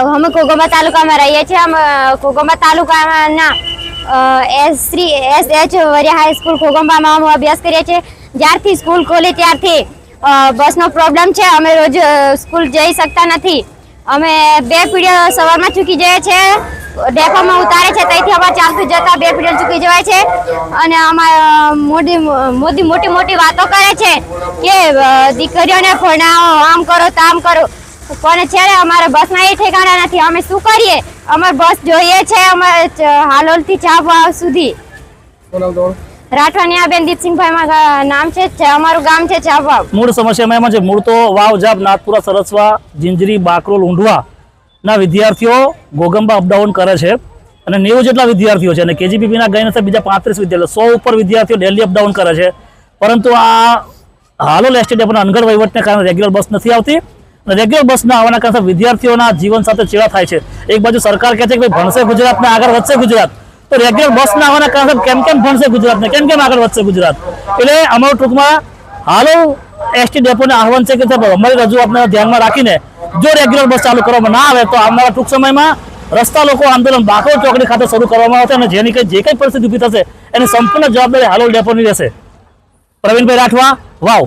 અમે કોગંબા તાલુકામાં રહીએ છીએ. અમે કોગંબા તાલુકાના S Shri S H Variya high school કોગંબામાં અમે અભ્યાસ કરીએ છીએ. જ્યારથી સ્કૂલ ખોલી ત્યારથી બસનો પ્રોબ્લેમ છે. અમે રોજ સ્કૂલ જઈ શકતા નથી. અમે બે પીડિયો સવારમાં ચૂકી જઈએ છીએ ડેપોમાં ઉતારે છે. ત્યાંથી અમારે ચાલતું જતા બે પીડીઓ ચૂકી જવાય છે. અને અમારે મોદી મોદી મોટી મોટી વાતો કરે છે કે દીકરીઓને ભણાવો, આમ કરો, તામ કરો. પણ છે ને અમારે બસના એ ઠેકાણા નથી. અમે શું કરીએ? અમારે બસ જોઈએ છે અમારે ચ- હાલોલથી ચાપવા સુધી. રાઠવાનિયાબેન દીપસિંહભાઈ માં નામ છે ચ- અમારું ગામ છે ચાબવા મૂળ સમસ્યામાં એમાં છે મૂળ તો વાવ જાપ નાથપુરા સરસવા જિંજરી બાકરોલ ઊંઢવા ના વિદ્યાર્થીઓ ગોગંબા અપડાઉન કરે છે. અને નેવું જેટલા વિદ્યાર્થીઓ છે અને કેજીપીના ગઈ નથી બીજા પાંત્રીસ વિદ્યાર્થીઓ સો ઉપર વિદ્યાર્થીઓ ડેલી અપડાઉન કરે છે. પરંતુ આ હાલોલ એસટી પણ અનગઢ વહીવટને કારણે રેગ્યુલર બસ નથી આવતી. રેગ્યુલર બસના આવવાના કારણે વિદ્યાર્થીઓના જીવન સાથે ચેડા થાય છે. એક બાજુ સરકાર કહે છે કે ભણશે ગુજરાત ને આગળ વધશે ગુજરાત. તો રેગ્યુલર બસ ના આવવાના કારણે કેમ કેમ ભણશે ગુજરાત ને કેમ કેમ આગળ વધશે ગુજરાત? એટલે અમારું ટૂંકમાં હાલો, એસટી ડેપોને આહવાન છે કે અમારી રજૂઆતને ધ્યાનમાં રાખીને જો રેગ્યુલર બસ ચાલુ કરવામાં ના આવે તો આવનારા ટૂંક સમયમાં રસ્તા લોકો આંદોલન બાકરો ચોકડી ખાતે શરૂ કરવામાં આવશે અને જેની કઈ જે કઈ પરિસ્થિતિ ઊભી થશે એની સંપૂર્ણ જવાબદારી હાલોલ ડેપોની રહેશે. પ્રવીણભાઈ રાઠવા, વાવ.